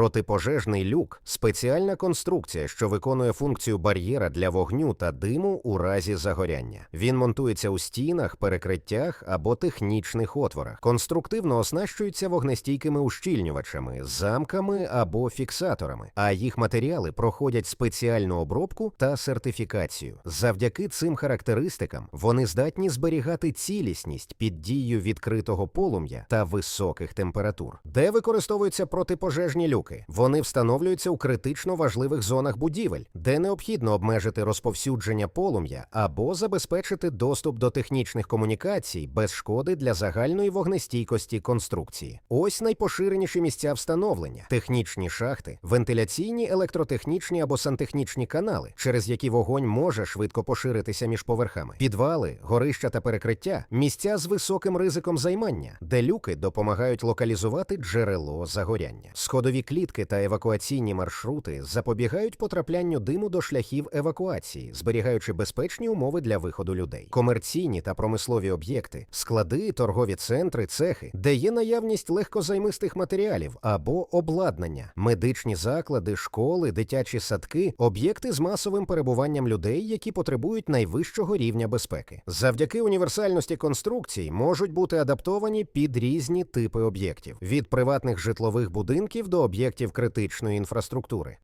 Протипожежний люк спеціальна конструкція, що виконує функцію бар'єра для вогню та диму у разі загоряння. Він монтується у стінах, перекриттях або технічних отворах. Конструктивно оснащується вогнестійкими ущільнювачами, замками або фіксаторами, а їх матеріали проходять спеціальну обробку та сертифікацію. Завдяки цим характеристикам вони здатні зберігати цілісність під дією відкритого полум'я та високих температур. Де використовуються протипожежні люки? Вони встановлюються у критично важливих зонах будівель, де необхідно обмежити розповсюдження полум'я або забезпечити доступ до технічних комунікацій без шкоди для загальної вогнестійкості конструкції. Ось найпоширеніші місця встановлення: технічні шахти, вентиляційні, електротехнічні або сантехнічні канали, через які вогонь може швидко поширитися між поверхами, підвали, горища та перекриття, місця з високим ризиком займання, де люки допомагають локалізувати джерело загоряння. Сходові клітки та евакуаційні маршрути запобігають потраплянню диму до шляхів евакуації, зберігаючи безпечні умови для виходу людей. Комерційні та промислові об'єкти, склади, торгові центри, цехи, де є наявність легкозаймистих матеріалів або обладнання, медичні заклади, школи, дитячі садки, об'єкти з масовим перебуванням людей, які потребують найвищого рівня безпеки. Завдяки універсальності конструкцій можуть бути адаптовані під різні типи об'єктів від приватних житлових будинків до об'єктів критичної інфраструктури.